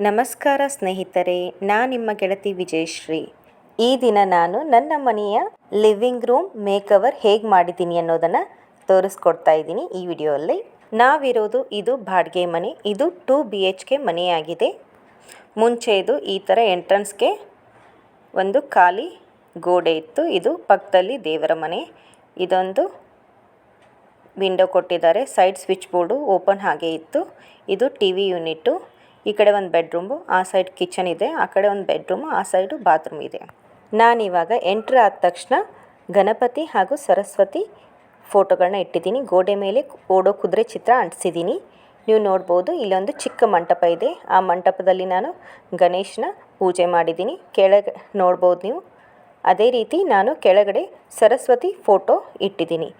ನಮಸ್ಕಾರ ಸ್ನೇಹಿತರೆ, ನಾನು ನಿಮ್ಮ ಗೆಳತಿ ವಿಜಯಶ್ರೀ. ಈ ದಿನ ನಾನು ನನ್ನ ಮನೆಯ ಲಿವಿಂಗ್ ರೂಮ್ ಮೇಕವರ್ ಹೇಗೆ ಮಾಡಿದ್ದೀನಿ ಅನ್ನೋದನ್ನು ತೋರಿಸ್ಕೊಡ್ತಾ ಇದ್ದೀನಿ ಈ ವಿಡಿಯೋಲ್ಲಿ. ನಾವಿರೋದು ಇದು ಬಾಡಿಗೆ ಮನೆ, ಇದು ಟೂ ಬಿ ಎಚ್ ಕೆ ಮನೆಯಾಗಿದೆ. ಮುಂಚೆ ಇದು ಈ ಥರ ಎಂಟ್ರೆನ್ಸ್ಗೆ ಒಂದು ಖಾಲಿ ಗೋಡೆ ಇತ್ತು, ಇದು ಪಕ್ಕದಲ್ಲಿ ದೇವರ ಮನೆ. ಇದೊಂದು ವಿಂಡೋ ಕೊಟ್ಟಿದ್ದಾರೆ, ಸೈಡ್ ಸ್ವಿಚ್ ಬೋರ್ಡು ಓಪನ್ ಹಾಗೆ ಇತ್ತು. ಇದು ಟಿ ವಿ ಯೂನಿಟ್ಟು ಈ ಕಡೆ ಒಂದು ಬೆಡ್ರೂಮು ಆ ಸೈಡ್ ಕಿಚನ್ ಇದೆ, ಆ ಕಡೆ ಒಂದು ಬೆಡ್ರೂಮು ಆ ಸೈಡು ಬಾತ್ರೂಮ್ ಇದೆ. ನಾನಿವಾಗ ಎಂಟ್ರ್ ಆದ ತಕ್ಷಣ ಗಣಪತಿ ಹಾಗೂ ಸರಸ್ವತಿ ಫೋಟೋಗಳನ್ನ ಇಟ್ಟಿದ್ದೀನಿ. ಗೋಡೆ ಮೇಲೆ ಓಡೋ ಕುದುರೆ ಚಿತ್ರ ಅಂಟಿಸಿದ್ದೀನಿ. ನೀವು ನೋಡ್ಬೋದು ಇಲ್ಲೊಂದು ಚಿಕ್ಕ ಮಂಟಪ ಇದೆ. ಆ ಮಂಟಪದಲ್ಲಿ ನಾನು ಗಣೇಶನ ಪೂಜೆ ಮಾಡಿದ್ದೀನಿ. ಕೆಳಗೆ ನೋಡ್ಬೋದು ನೀವು. ಅದೇ ರೀತಿ ನಾನು ಕೆಳಗಡೆ ಸರಸ್ವತಿ ಫೋಟೋ ಇಟ್ಟಿದ್ದೀನಿ.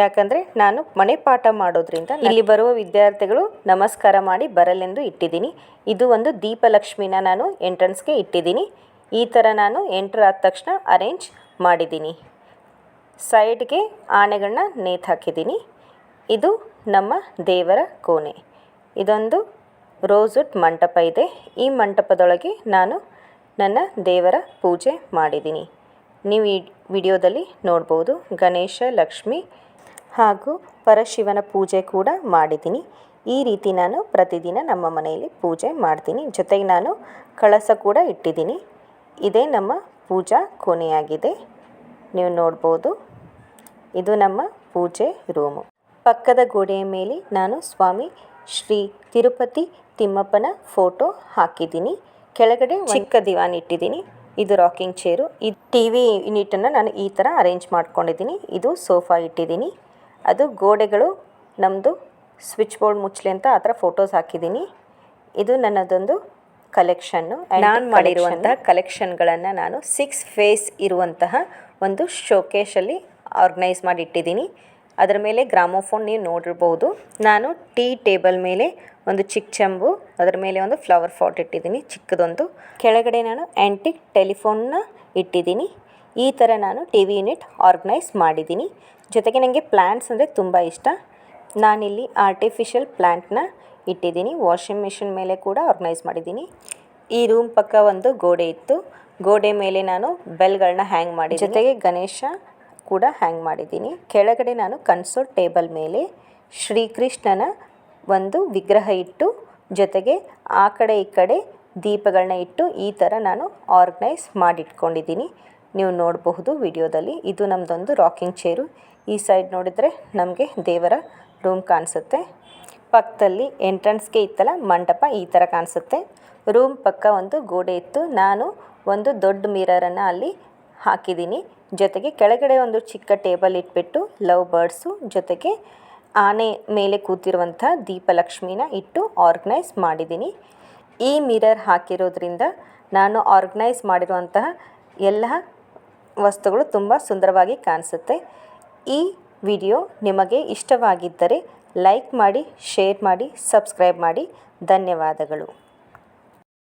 ಯಾಕಂದರೆ ನಾನು ಮನೆ ಪಾಠ ಮಾಡೋದ್ರಿಂದ ಇಲ್ಲಿ ಬರುವ ವಿದ್ಯಾರ್ಥಿಗಳು ನಮಸ್ಕಾರ ಮಾಡಿ ಬರಲೆಂದು ಇಟ್ಟಿದ್ದೀನಿ. ಇದು ಒಂದು ದೀಪಲಕ್ಷ್ಮಿನ ನಾನು ಎಂಟ್ರೆನ್ಸ್ಗೆ ಇಟ್ಟಿದ್ದೀನಿ. ಈ ಥರ ನಾನು ಎಂಟ್ರ್ ಆದ ತಕ್ಷಣ ಅರೇಂಜ್ ಮಾಡಿದ್ದೀನಿ. ಸೈಡ್ಗೆ ಆನೆಗಳನ್ನ ನೇತು ಹಾಕಿದ್ದೀನಿ. ಇದು ನಮ್ಮ ದೇವರ ಕೋಣೆ. ಇದೊಂದು ರೋಸ್ವುಡ್ ಮಂಟಪ ಇದೆ. ಈ ಮಂಟಪದೊಳಗೆ ನಾನು ನನ್ನ ದೇವರ ಪೂಜೆ ಮಾಡಿದ್ದೀನಿ. ನೀವು ಈ ವಿಡಿಯೋದಲ್ಲಿ ನೋಡ್ಬೋದು ಗಣೇಶ, ಲಕ್ಷ್ಮಿ ಹಾಗೂ ಪರಶಿವನ ಪೂಜೆ ಕೂಡ ಮಾಡಿದ್ದೀನಿ. ಈ ರೀತಿ ನಾನು ಪ್ರತಿದಿನ ನಮ್ಮ ಮನೆಯಲ್ಲಿ ಪೂಜೆ ಮಾಡ್ತೀನಿ. ಜೊತೆಗೆ ನಾನು ಕಳಸ ಕೂಡ ಇಟ್ಟಿದ್ದೀನಿ. ಇದೇ ನಮ್ಮ ಪೂಜಾ ಕೋಣೆಯಾಗಿದೆ. ನೀವು ನೋಡ್ಬೋದು. ಇದು ನಮ್ಮ ಪೂಜೆ ರೂಮು. ಪಕ್ಕದ ಗೋಡೆಯ ಮೇಲೆ ನಾನು ಸ್ವಾಮಿ ಶ್ರೀ ತಿರುಪತಿ ತಿಮ್ಮಪ್ಪನ ಫೋಟೋ ಹಾಕಿದ್ದೀನಿ. ಕೆಳಗಡೆ ಚಿಕ್ಕ ದಿವಾನ್ ಇಟ್ಟಿದ್ದೀನಿ. ಇದು ರಾಕಿಂಗ್ ಚೇರು. ಈ ಟಿ ವಿ ಯೂನಿಟನ್ನು ನಾನು ಈ ಥರ ಅರೇಂಜ್ ಮಾಡ್ಕೊಂಡಿದ್ದೀನಿ. ಇದು ಸೋಫಾ ಇಟ್ಟಿದ್ದೀನಿ. ಅದು ಗೋಡೆಗಳು ನಮ್ಮದು ಸ್ವಿಚ್ ಬೋರ್ಡ್ ಮುಚ್ಚಲಿ ಅಂತ ಆ ಥರ ಫೋಟೋಸ್ ಹಾಕಿದ್ದೀನಿ. ಇದು ನನ್ನದೊಂದು ಕಲೆಕ್ಷನ್ನು ನಾನು ಮಾಡಿರುವಂತಹ ಕಲೆಕ್ಷನ್ಗಳನ್ನು ನಾನು ಸಿಕ್ಸ್ ಫೇಸ್ ಇರುವಂತಹ ಒಂದು ಶೋಕೇಶಲ್ಲಿ ಆರ್ಗನೈಸ್ ಮಾಡಿ ಇಟ್ಟಿದ್ದೀನಿ ಅದರ ಮೇಲೆ ಗ್ರಾಮೋಫೋನ್ ನೀವು ನೋಡಿರ್ಬೋದು. ನಾನು ಟೀ ಟೇಬಲ್ ಮೇಲೆ ಒಂದು ಚಿಕ್ಕ ಚಂಬು ಅದರ ಮೇಲೆ ಒಂದು ಫ್ಲವರ್ ಫಾಟ್ ಇಟ್ಟಿದ್ದೀನಿ ಚಿಕ್ಕದೊಂದು. ಕೆಳಗಡೆ ನಾನು ಆ್ಯಂಟಿಕ್ ಟೆಲಿಫೋನ್ನ ಇಟ್ಟಿದ್ದೀನಿ. ಈ ಥರ ನಾನು ಟಿ ವಿ ಯೂನಿಟ್ ಆರ್ಗನೈಸ್ ಮಾಡಿದ್ದೀನಿ. ಜೊತೆಗೆ ನನಗೆ ಪ್ಲ್ಯಾಂಟ್ಸ್ ಅಂದರೆ ತುಂಬ ಇಷ್ಟ. ನಾನಿಲ್ಲಿ ಆರ್ಟಿಫಿಷಿಯಲ್ ಪ್ಲ್ಯಾಂಟ್ನ ಇಟ್ಟಿದ್ದೀನಿ. ವಾಷಿಂಗ್ ಮಿಷಿನ್ ಮೇಲೆ ಕೂಡ ಆರ್ಗನೈಸ್ ಮಾಡಿದ್ದೀನಿ. ಈ ರೂಮ್ ಪಕ್ಕ ಒಂದು ಗೋಡೆ ಇತ್ತು. ಗೋಡೆ ಮೇಲೆ ನಾನು ಬೆಲ್ಗಳನ್ನ ಹ್ಯಾಂಗ್ ಮಾಡಿ ಜೊತೆಗೆ ಗಣೇಶ ಕೂಡ ಹ್ಯಾಂಗ್ ಮಾಡಿದ್ದೀನಿ. ಕೆಳಗಡೆ ನಾನು ಕನ್ಸೋಲ್ ಟೇಬಲ್ ಮೇಲೆ ಶ್ರೀಕೃಷ್ಣನ ಒಂದು ವಿಗ್ರಹ ಇಟ್ಟು, ಜೊತೆಗೆ ಆ ಕಡೆ ಈ ಕಡೆ ದೀಪಗಳನ್ನ ಇಟ್ಟು ಈ ಥರ ನಾನು ಆರ್ಗನೈಸ್ ಮಾಡಿಟ್ಕೊಂಡಿದ್ದೀನಿ. ನೀವು ನೋಡಬಹುದು ವಿಡಿಯೋದಲ್ಲಿ. ಇದು ನಮ್ಮದೊಂದು ರಾಕಿಂಗ್ ಚೇರು ಈ ಸೈಡ್ ನೋಡಿದರೆ ನಮಗೆ ದೇವರ ರೂಮ್ ಕಾಣಿಸುತ್ತೆ. ಪಕ್ಕದಲ್ಲಿ ಎಂಟ್ರೆನ್ಸ್ಗೆ ಇತ್ತಲ್ಲ, ಮಂಟಪ ಈ ಥರ ಕಾಣಿಸುತ್ತೆ. ರೂಮ್ ಪಕ್ಕ ಒಂದು ಗೋಡೆ ಇತ್ತು. ನಾನು ಒಂದು ದೊಡ್ಡ ಮಿರರನ್ನು ಅಲ್ಲಿ ಹಾಕಿದ್ದೀನಿ. ಜೊತೆಗೆ ಕೆಳಗಡೆ ಒಂದು ಚಿಕ್ಕ ಟೇಬಲ್ ಇಟ್ಬಿಟ್ಟು ಲವ್ ಬರ್ಡ್ಸು ಜೊತೆಗೆ ಆನೆ ಮೇಲೆ ಕೂತಿರುವಂಥ ದೀಪಲಕ್ಷ್ಮಿನ ಇಟ್ಟು ಆರ್ಗನೈಸ್ ಮಾಡಿದ್ದೀನಿ. ಈ ಮಿರರ್ ಹಾಕಿರೋದ್ರಿಂದ ನಾನು ಆರ್ಗನೈಸ್ ಮಾಡಿರುವಂತಹ ಎಲ್ಲ ವಸ್ತುಗಳು ತುಂಬ ಸುಂದರವಾಗಿ ಕಾಣಿಸುತ್ತೆ. ಈ ವಿಡಿಯೋ ನಿಮಗೆ ಇಷ್ಟವಾಗಿದ್ದರೆ ಲೈಕ್ ಮಾಡಿ, ಶೇರ್ ಮಾಡಿ, ಸಬ್ಸ್ಕ್ರೈಬ್ ಮಾಡಿ. ಧನ್ಯವಾದಗಳು.